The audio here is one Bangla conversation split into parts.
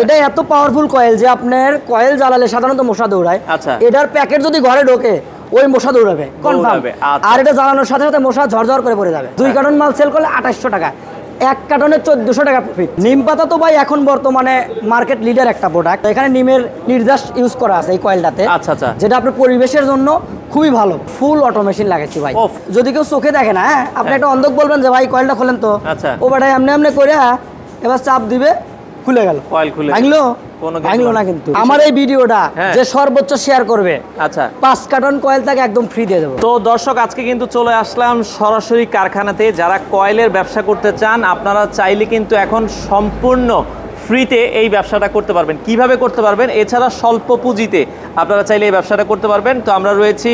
এটা এত পাওয়ারফুল কয়েল যে আপনার কয়েল জ্বালালে সাধারণত মশা দৌড়ায়। আচ্ছা। এটার প্যাকেট যদি ঘরে ঢোকে ওই মশা দৌড়াবে কনফার্ম আচ্ছা। আর এটা জ্বালানোর সাথে সাথে মশা ঝরঝর করে পড়ে যাবে। দুই কার্টন মাল সেল করলে আঠাশশো টাকা। এক কার্টনে চোদ্দশো টাকা প্রফিট নিম পাতা তো ভাই এখন বর্তমানে মার্কেট লিডার একটা প্রোডাক্ট এখানে নিমের নির্যাস ইউজ করা আছে এই কয়েলটাতে আচ্ছা, আচ্ছা। যেটা আপনার পরিবেশের জন্য খুবই ভালো। ফুল অটোমেশন লাগাচ্ছি ভাই। যদি কেউ চোখে দেখে না হ্যাঁ? আপনি হ্যাঁ। একটা অন্ধক বলবেন যে ভাই কয়েলটা খোলেন তো। আচ্ছা। ও বাটাই এমনি এমনি করে হ্যাঁ, এবার চাপ দিবে। খুলে গেল। কয়েল খুলে ভাঙলো? ভাঙলো না। কিন্তু। আমার এই ভিডিওটা হ্যাঁ। যে সর্বোচ্চ শেয়ার করবে আচ্ছা। পাঁচ কার্টন কয়েল তাকে একদম ফ্রি দিয়ে দেবো। তো দর্শক আজকে কিন্তু চলে আসলাম সরাসরি কারখানাতে। যারা কয়েলের ব্যবসা করতে চান আপনারা চাইলে কিন্তু এখন সম্পূর্ণ ফ্রিতে এই ব্যবসাটা করতে পারবেন। কীভাবে করতে পারবেন? এছাড়া স্বল্প পুঁজিতে আপনারা চাইলে এই ব্যবসাটা করতে পারবেন। তো আমরা রয়েছি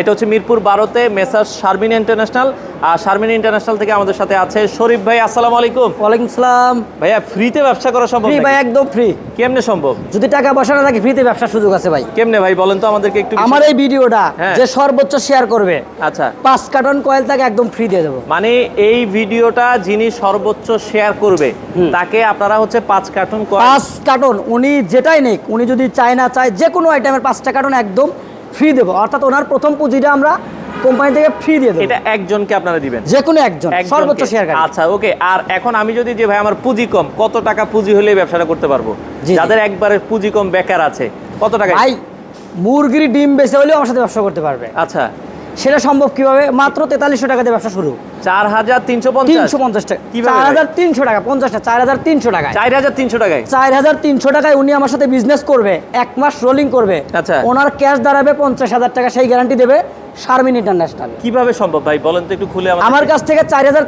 এটা হচ্ছে মিরপুর বারোতে মেসার শারমিন ইন্টারন্যাশনাল। আর শারমিন ইন্টারন্যাশনাল থেকে আমাদের সাথে আছে শরীফ ভাই আসসালামু আলাইকুম। ওয়ালাইকুম সালাম। ভাইয়া ফ্রিতে ব্যবসা করা সম্ভব ফ্রি ভাই একদম ফ্রি। কেমনে সম্ভব? যদি টাকা পয়সা না থাকে ফ্রিতে ব্যবসার সুযোগ আছে ভাই। কেমনে ভাই বলেন তো আমাদেরকে একটু আমার এই ভিডিওটা হ্যাঁ। যে সর্বোচ্চ শেয়ার করবে আচ্ছা। পাঁচ কার্টন কয়েল তাকে একদম ফ্রি দিয়ে দেবো। মানে এই ভিডিওটা যিনি সর্বোচ্চ শেয়ার করবে তাকে আপনারা হচ্ছে পাঁচ কার্টুন পাঁচ কার্টন উনি যেটাই নেক উনি যদি চায় না চায় যে কোনো আইটেমের পাঁচটা কার্টন একদম ফ্রি দেবো। অর্থাৎ ওনার প্রথম পুঁজিটা আমরা কোম্পানি থেকে ফ্রি দিয়ে দেবো। এটা একজনকে আপনারা দিবেন। যে কোনো একজন সর্বোচ্চ শেয়ার আচ্ছা ওকে আর এখন আমি যদি যে ভাই আমার পুঁজি কম কত টাকা পুঁজি হলে ব্যবসাটা করতে পারব। যাদের একবারে পুঁজি কম বেকার আছে কত টাকা? ভাই মুরগির ডিম বেচে হলেও আমার সাথে ব্যবসা করতে পারবে। আচ্ছা। সেটা সম্ভব কীভাবে? মাত্র তেতাল্লিশশো টাকা দিয়ে ব্যবসা শুরু। চার হাজার তিনশো তিনশো পঞ্চাশ টাকা। কীভাবে চার হাজার তিনশো টাকা পঞ্চাশটা চার হাজার তিনশো টাকায়। চার হাজার তিনশো টাকায়? চার হাজার তিনশো টাকায় উনি আমার সাথে বিজনেস করবে এক মাস রোলিং করবে। আচ্ছা। ওনার ক্যাশ দাঁড়াবে পঞ্চাশ হাজার টাকা সেই গ্যারান্টি দেবে শারমিন ইন্টারন্যাশনাল কীভাবে সম্ভব ভাই? বলেন তো একটু খুলে আমার কাছ থেকে চার হাজার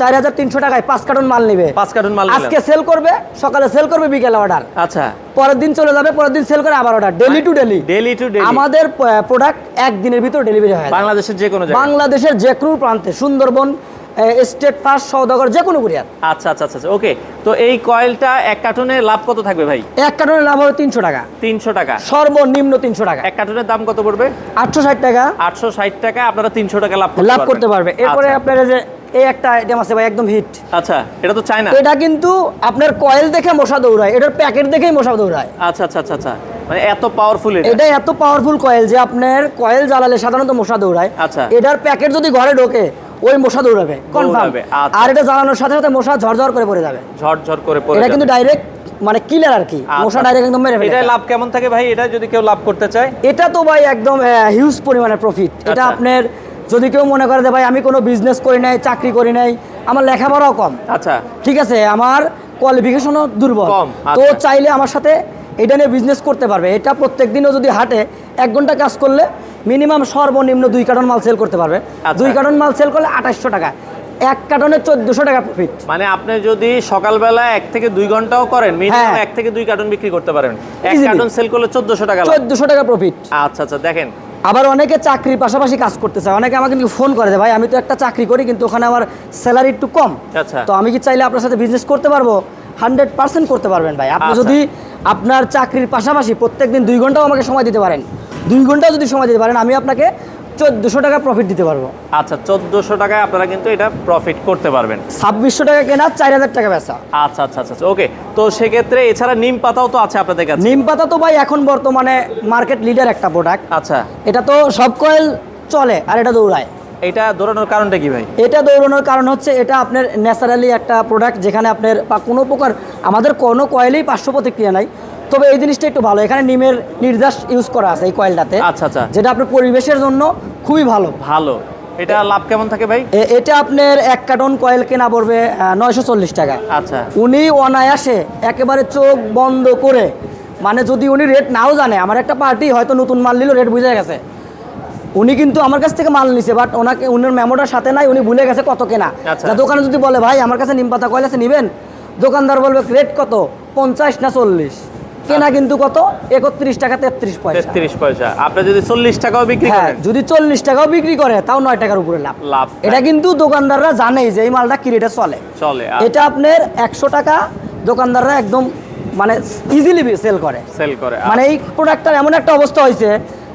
চার হাজার তিনশো টাকায় পাঁচ কার্টন মাল নেবে। পাঁচ কার্টুন মাল আজকে সেল করবে সকালে সেল করবে বিকেলে অর্ডার আচ্ছা। পরের দিন চলে যাবে পরের দিন সেল করে আবার order daily to daily daily to daily আমাদের প্রোডাক্ট একদিনের ভিতর ডেলিভারি হয়। বাংলাদেশের যে কোনো বাংলাদেশের যে কোনো প্রান্তে সুন্দরবন স্টেট ফার্স্ট সৌদাগর যে কোনো কুরিয়ার। আচ্ছা আচ্ছা আচ্ছা ওকে। তো এই কয়েলটা এক কার্টুনে লাভ কত থাকবে ভাই? এক কার্টনের লাভ হবে তিনশো টাকা। তিনশো টাকা। সর্বনিম্ন তিনশো টাকা। এক কার্টুনের দাম কত পড়বে? আটশো ষাট টাকা। আটশো ষাট টাকা আপনারা তিনশো টাকা লাভ লাভ করতে পারবে। এরপরে আচ্ছা। আপনার এই যে এই একটা আইটেম আছে ভাই একদম হিট আচ্ছা এটা তো চাই না এটা কিন্তু আপনার কয়েল দেখে মশা দৌড়ায় এটার প্যাকেট দেখেই মশা দৌড়ায়। আচ্ছা আচ্ছা আচ্ছা আচ্ছা। মানে এত পাওয়ারফুল এটা। এটা এত পাওয়ারফুল কয়েল যে আপনার কয়েল জ্বালালে সাধারণত মশা দৌড়ায়। আচ্ছা। এটার প্যাকেট যদি ঘরে ঢোকে ওই মশা দৌড়াবে কনফার্ম আচ্ছা। আর এটা জ্বালানোর সাথে সাথে মশা ঝরঝর করে পড়ে যাবে। ঝরঝর করে পড়ে এটা কিন্তু ডাইরেক্ট মানে কিলার আর কি। আচ্ছা। মশা ডাইরেক্ট একদম মেরে ফেলে এটায় লাভ কেমন থাকে ভাই? এটা যদি কেউ লাভ করতে চায়? এটা তো ভাই একদম হিউজ পরিমাণে প্রফিট এটা আচ্ছা। আপনার যদি কেউ মনে করে যে ভাই আমি কোনো বিজনেস করি নাই চাকরি করি নাই আমার লেখাপড়াও কম। আচ্ছা। ঠিক আছে আমার কোয়ালিফিকেশনও দুর্বল। কম, তো। চাইলে আমার সাথে এটা নিয়ে বিজনেস করতে পারবে এটা প্রত্যেক দিনও যদি হাটে এক ঘণ্টা কাজ করলে মিনিমাম সর্বনিম্ন দুই কার্টন মাল সেল করতে পারবে আচ্ছা। দুই কার্টন মাল সেল করলে আঠাশশো টাকা এক কার্টনে চোদ্দশো টাকা প্রফিট মানে আপনি যদি সকালবেলা এক থেকে দুই ঘন্টাও করেন মিনিমাম হ্যাঁ। এক থেকে দুই কার্টুন বিক্রি করতে পারেন এক। কার্টুন সেল করলে চোদ্দশো টাকা। চোদ্দশো টাকা প্রফিট আচ্ছা আচ্ছা দেখেন আবার অনেকে চাকরির পাশাপাশি কাজ করতে চায় অনেকে আমাকে কিন্তু ফোন করে ভাই আমি তো একটা চাকরি করি কিন্তু ওখানে আমার স্যালারি একটু কম আচ্ছা। তো আমি কি চাইলে আপনার সাথে বিজনেস করতে পারব হান্ড্রেড পার্সেন্ট করতে পারবেন ভাই। আপনি আচ্ছা। যদি আপনার চাকরির পাশাপাশি প্রত্যেকদিন দুই ঘন্টাও আমাকে সময় দিতে পারেন। দুই ঘন্টাও যদি সময় দিতে পারেন আমি আপনাকে চোদ্দোশো টাকা প্রফিট দিতে পারব। আচ্ছা চোদ্দশো টাকায় আপনারা কিন্তু এটা প্রফিট করতে পারবেন। ছাব্বিশশো টাকা কেনা চার হাজার টাকা বেচা। আচ্ছা আচ্ছা আচ্ছা ওকে। তো সেক্ষেত্রে এছাড়া নিম পাতাও তো আছে আপনাদের কাছে? নিম পাতা তো ভাই এখন বর্তমানে মার্কেট লিডার একটা প্রোডাক্ট আচ্ছা। এটা তো সব কয়েল চলে আর এটা দৌড়ায়। এটা দৌড়ানোর কারণটা কি ভাই? এটা দৌড়ানোর কারণ হচ্ছে এটা আপনার ন্যাচারালি একটা প্রোডাক্ট যেখানে আপনার বা কোনো প্রকার আমাদের কোনো কয়েলেই পার্শ্ব প্রতিক্রিয়া নাই। তবে এই জিনিসটা একটু ভালো এখানে নিমের নির্যাস ইউজ করা আছে এই কয়েলটাতে আচ্ছা, আচ্ছা। যেটা আপনার পরিবেশের জন্য খুবই ভালো। ভালো। এটা লাভ কেমন থাকে ভাই? এটা আপনার এক কার্টন কয়েল কেনা পড়বে নয়শো চল্লিশ টাকা। আচ্ছা। উনি অনায়াসে একেবারে চোখ বন্ধ করে মানে যদি উনি রেট নাও জানে আমার একটা পার্টি হয়তো নতুন মাল নিল রেট বুঝে গেছে। উনি কিন্তু আমার কাছ থেকে মাল নিছে বাট ওনাকে উনার মেমোটার সাথে নাই উনি ভুলে গেছে কত কেনা। আচ্ছা। দোকানে যদি বলে ভাই আমার কাছে নিম পাতা কয়েল আছে নিবেন? দোকানদার বলবে রেট কত? পঞ্চাশ না চল্লিশ? কেনা কিন্তু কত? একত্রিশ টাকা তেত্রিশ পয়সা। তেত্রিশ পয়সা। আপনি যদি চল্লিশ টাকাও বিক্রি হ্যাঁ করেন? যদি চল্লিশ টাকাও বিক্রি করে তাও নয় টাকার উপরে লাভ। লাভ। এটা কিন্তু দোকানদাররা জানেই যে এই মালটা কি রেটে চলে চলে এটা আপনার একশো টাকা দোকানদাররা একদম মানে ইজিলি সেল করে। সেল করে মানে এই প্রোডাক্টটার এমন একটা অবস্থা হয়েছে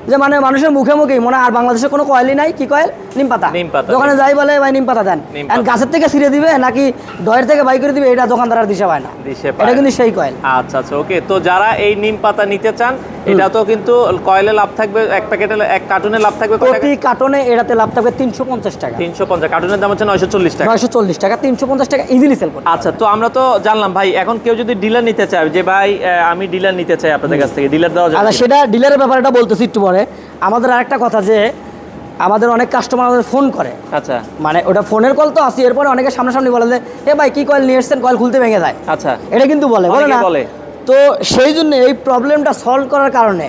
যে মানে মানুষের মুখে মুখে মনে আর বাংলাদেশে কোনো কয়েলই নাই কি কয়েল? নিম পাতা। নিম পাতা, দোকানে যাই বলে ভাই নিম পাতা দেন। পাতা। গাছের থেকে ছিঁড়ে দিবে নাকি ডয়ের থেকে বাই করে দিবে এটা দোকানদার আর দিশে পায় না। দিশে এটা কিন্তু সেই কয়েল। আচ্ছা আচ্ছা ওকে তো যারা এই নিম পাতা নিতে চান এটা তো কিন্তু কয়েলে লাভ থাকবে এক প্যাকেটে এক কার্টুনে লাভ থাকবে প্রতি কার্টনে এটাতে লাভ থাকবে তিনশো পঞ্চাশ টাকা। তিনশো পঞ্চাশ কার্টুনের দাম হচ্ছে নয়শো চল্লিশ টাকা। নয়শো চল্লিশ টাকা তিনশো পঞ্চাশ টাকা ইজিলি সেল করে আচ্ছা তো আমরা তো জানলাম ভাই এখন কেউ যদি ডিলার নিতে চায় যে ভাই আমি ডিলার নিতে চাই আপনাদের কাছ থেকে ডিলার দেওয়া আচ্ছা যাবে সেটা ডিলারের ব্যাপারটা বলতেছি একটু পরে। আমাদের আরেকটা কথা যে আমাদের অনেক কাস্টমার আমাদের ফোন করে। আচ্ছা। মানে ওটা ফোনের কল তো আসি এরপরে অনেকে সামনাসামনি বলে যে এ ভাই কি কয়েল নিয়ে এসছেন? কয়েল খুলতে ভেঙে যায়। আচ্ছা। এটা কিন্তু বলে বলে না। বলে। তো সেই জন্য এই প্রবলেমটা সলভ করার কারণে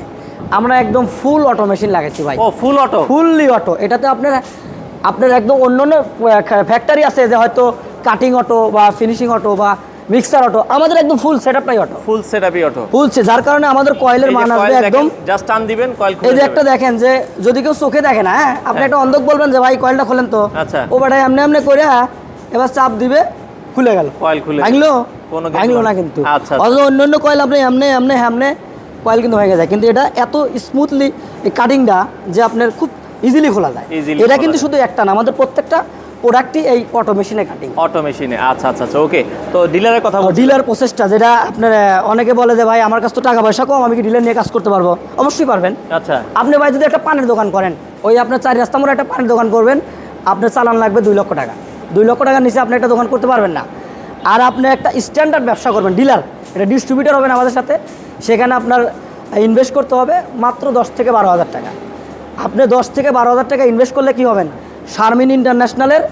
আমরা একদম ফুল অটো মেশিন লাগাইছি ভাই। ও ফুল অটো ফুললি অটো এটাতে আপনার আপনার একদম অন্য অন্য ফ্যাক্টরি আছে যে হয়তো কাটিং অটো বা ফিনিশিং অটো বা মিক্সার অটো আমাদের একদম ফুল সেট আপটাই অটো ফুল সেটআপই অটো ফুলছে যার কারণে আমাদের কয়েলের মান আসবে একদম জাস্ট টান দিবেন কয়েল এই যে একটা দেখেন যে যদি কেউ চোখে দেখে না হ্যাঁ? আপনি হ্যাঁ। একটা অন্ধক বলবেন যে ভাই কয়েলটা খোলেন তো। আচ্ছা। ও বেটা এমনি এমনি করে হ্যাঁ, এবার চাপ দিবে খুলে গেল। কয়েল খুলে ভাঙলো? ভাঙলো না। কিন্তু। আচ্ছা। অন্য অন্য কয়েল আপনি এমনি এমনি এমনি কয়েল কিন্তু হয়ে যায় কিন্তু এটা এত স্মুথলি এই কাটিংটা যে আপনার খুব ইজিলি খোলা যায়। এটা কিন্তু শুধু একটা না আমাদের প্রত্যেকটা প্রোডাক্টই এই অটো মেশিনে কাটিং অটো মেশিনে আচ্ছা আচ্ছা আচ্ছা ওকে তো ডিলারের কথা বলছি। ডিলার প্রসেসটা যেটা আপনার অনেকে বলে যে ভাই আমার কাছে তো টাকা পয়সা কম আমি কি ডিলার নিয়ে কাজ করতে পারব? অবশ্যই পারবেন। আচ্ছা। আপনি ভাই যদি একটা পানের দোকান করেন ওই আপনার চার রাস্তা মোড়ে একটা পানের দোকান করবেন আপনার চালান লাগবে দুই লক্ষ টাকা। দুই লক্ষ টাকার নিচে আপনি একটা দোকান করতে পারবেন না। আর আপনি একটা স্ট্যান্ডার্ড ব্যবসা করবেন ডিলার এটা ডিস্ট্রিবিউটার হবেন আমাদের সাথে। সেখানে আপনার ইনভেস্ট করতে হবে মাত্র দশ থেকে বারো হাজার টাকা। আপনি দশ থেকে বারো হাজার টাকা ইনভেস্ট করলে কি হবেন? শারমিন ইন্টারন্যাশনালের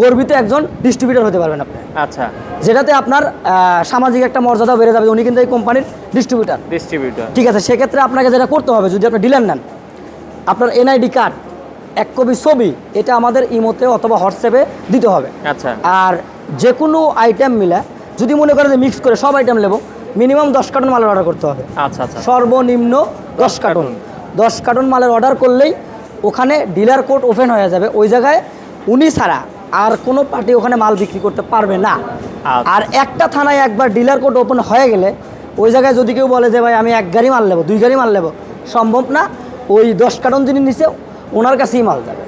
গর্বিত একজন ডিস্ট্রিবিউটার হতে পারবেন আপনি। আচ্ছা। যেটাতে আপনার সামাজিক একটা মর্যাদা বেড়ে যাবে। উনি কিন্তু এই কোম্পানির ডিস্ট্রিবিউটার ডিস্ট্রিবিউটর ঠিক আছে সেক্ষেত্রে আপনাকে যেটা করতে হবে যদি আপনি ডিলার নেন আপনার এনআইডি কার্ড এক কপি ছবি এটা আমাদের ইমোতে অথবা হোয়াটসঅ্যাপে দিতে হবে। আচ্ছা। আর যে কোনো আইটেম মিলে যদি মনে করেন যে মিক্স করে সব আইটেম নেব মিনিমাম দশ কার্টন মালের অর্ডার করতে হবে। আচ্ছা আচ্ছা। সর্বনিম্ন দশ কার্টন দশ কার্টন মালের অর্ডার করলেই ওখানে ডিলার কোড ওপেন হয়ে যাবে। ওই জায়গায় উনি ছাড়া আর কোনো পার্টি ওখানে মাল বিক্রি করতে পারবে না। আচ্ছা। আর একটা থানায় একবার ডিলার কোড ওপেন হয়ে গেলে ওই জায়গায় যদি কেউ বলে যে ভাই আমি এক গাড়ি মাল নেব দুই গাড়ি মাল নেব সম্ভব না। ওই দশ কার্টন যিনি নিচে ওনার কাছেই মাল যাবে।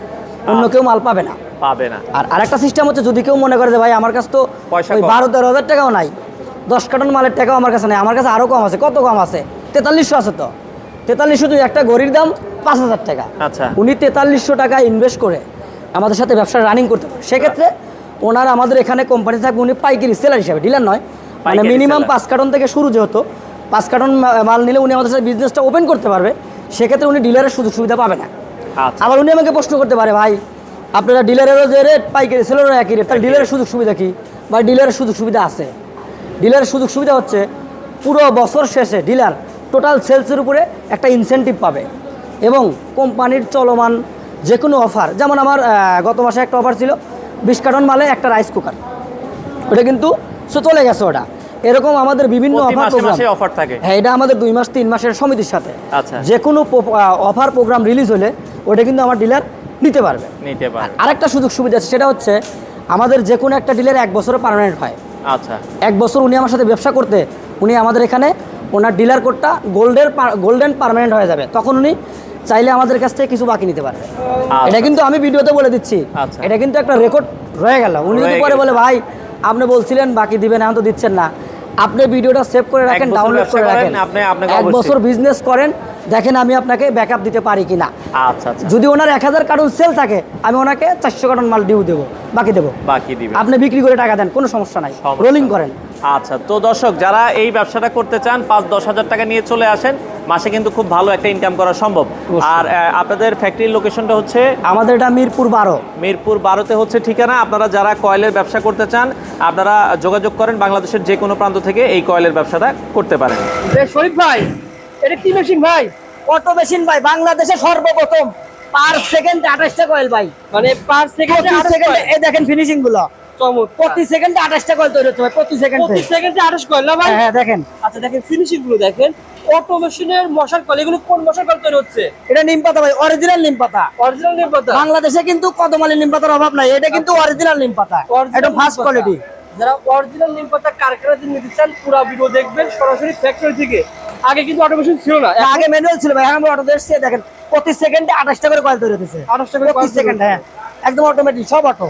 অন্য কেউ মাল পাবে না। পাবে না। আর আরেকটা সিস্টেম হচ্ছে যদি কেউ মনে করে যে ভাই আমার কাছে তো ওই বারো তেরো হাজার টাকাও নাই দশ কার্টন মালের টাকাও আমার কাছে নেই আমার কাছে আরও কম আছে কত কম আছে? তেতাল্লিশশো আছে তো। তেতাল্লিশশো তুই একটা ঘড়ির দাম পাঁচ হাজার টাকা। আচ্ছা। উনি তেতাল্লিশশো টাকা ইনভেস্ট করে আমাদের সাথে ব্যবসা রানিং করতে পারে। সেক্ষেত্রে ওনার আমাদের এখানে কোম্পানি থাকবে উনি পাইকারি সেলার হিসাবে ডিলার নয় মানে মিনিমাম পাঁচ কার্টন থেকে শুরু যেহেতু পাঁচ কার্টন মাল নিলে উনি আমাদের সাথে বিজনেসটা ওপেন করতে পারবে সেক্ষেত্রে উনি ডিলারের সুযোগ সুবিধা পাবে না। আচ্ছা। আবার উনি আমাকে প্রশ্ন করতে পারে ভাই আপনারা ডিলারেরও যে রেট পাইকারি সেলেরও একই রেট তাহলে ডিলারের সুযোগ সুবিধা কী? বা ডিলারের সুযোগ সুবিধা আছে। ডিলারের সুযোগ সুবিধা হচ্ছে পুরো বছর শেষে ডিলার টোটাল সেলসের উপরে একটা ইনসেন্টিভ পাবে। এবং কোম্পানির চলমান যে কোনো অফার যেমন আমার গত মাসে একটা অফার ছিল বিশ কার্টন মালে একটা রাইস কুকার ওটা কিন্তু সো চলে গেছে ওটা। এরকম আমাদের বিভিন্ন অফার প্রোগ্রাম অফার থাকে। হ্যাঁ এটা আমাদের দুই মাস তিন মাসের সমিতির সাথে। আচ্ছা। যে কোনো অফার প্রোগ্রাম রিলিজ হলে ওটা কিন্তু আমার ডিলার নিতে পারবে। নিতে পারে আরেকটা সুযোগ সুবিধা আছে সেটা হচ্ছে আমাদের যে কোনো একটা ডিলার এক বছরে পার্মানেন্ট হয়। আচ্ছা। এক বছর উনি আমার সাথে ব্যবসা করতে উনি আমাদের এখানে ওনার ডিলার কোডটা গোল্ডের গোল্ডেন পার্মানেন্ট হয়ে যাবে। তখন উনি চাইলে আমাদের কাছ থেকে কিছু বাকি নিতে পারবে এটা কিন্তু আমি ভিডিওতে বলে দিচ্ছি। আচ্ছা। এটা কিন্তু একটা রেকর্ড রয়ে গেল। উনি যদি পরে বলে ভাই আপনি বলছিলেন বাকি দিবেন এখন তো দিচ্ছেন না। আপনি ভিডিওটা সেভ করে রাখেন ডাউনলোড করে রাখেন। এক বছর বিজনেস করেন দেখেন আমি আপনাকে ব্যাকআপ দিতে পারি কিনা। আচ্ছা আচ্ছা। যদি ওনার এক হাজার কার্টন সেল থাকে আমি ওনাকে চারশো কার্টন মাল ডিউ দেবো বাকি দেবো। বাকি দিবে আপনি বিক্রি করে টাকা দেন কোনো সমস্যা নাই। রোলিং করেন। আচ্ছা তো দর্শক যারা এই ব্যবসাটা করতে চান পাঁচ দশ হাজার টাকা নিয়ে চলে আসেন মাসে কিন্তু খুব ভালো একটা ইনকাম করা সম্ভব। আর আপনাদের ফ্যাক্টরির লোকেশনটা হচ্ছে? আমাদের এটা মিরপুর বারো। মিরপুর বারোতে হচ্ছে ঠিকানা। আপনারা যারা কয়েলের ব্যবসা করতে চান আপনারা যোগাযোগ করেন বাংলাদেশের যে কোনো প্রান্ত থেকে এই কয়েলের ব্যবসাটা করতে পারেন। শরীফ ভাই এটা কি মেশিন ভাই? অটো মেশিন ভাই বাংলাদেশে সর্বপ্রথম। পার সেকেন্ডে আঠাশটা কয়েল ভাই। মানে পার সেকেন্ডে সেকেন্ডে এই দেখেন ফিনিশিংগুলো। প্রতি সেকেন্ডে আঠাশটা কয়েল তৈরি হচ্ছে ভাই প্রতি সেকেন্ডে। প্রতি সেকেন্ডে আঠাশ কয়েল না ভাই? হ্যাঁ দেখেন। আচ্ছা দেখেন ফিনিশিংগুলো দেখেন। অটো মশার কল এগুলো কোন মশার কল তৈরি হচ্ছে? এটা নিম পাতা ভাই অরিজিনাল নিম পাতা। অরিজিনাল নিম পাতা? বাংলাদেশে কিন্তু কদমালি নিম পাতার অভাব নাই এটা কিন্তু অরিজিনাল নিম পাতা। একদম ফার্স্ট কোয়ালিটি যারা অরিজিনাল নিম পাতা কারখানা দিয়ে নিতে চান পুরো ভিডিও দেখবেন সরাসরি ফ্যাক্টরি থেকে। আগে কিন্তু অটোমেশন ছিল না আগে ম্যানুয়াল ছিল ভাই এখন আমরা অটো এসছে দেখেন প্রতি সেকেন্ডে আঠাশটা করে কয়েল তৈরি হতেছে। আঠাশটা করে প্রতি সেকেন্ডে হ্যাঁ একদম অটোমেটিক সব অটো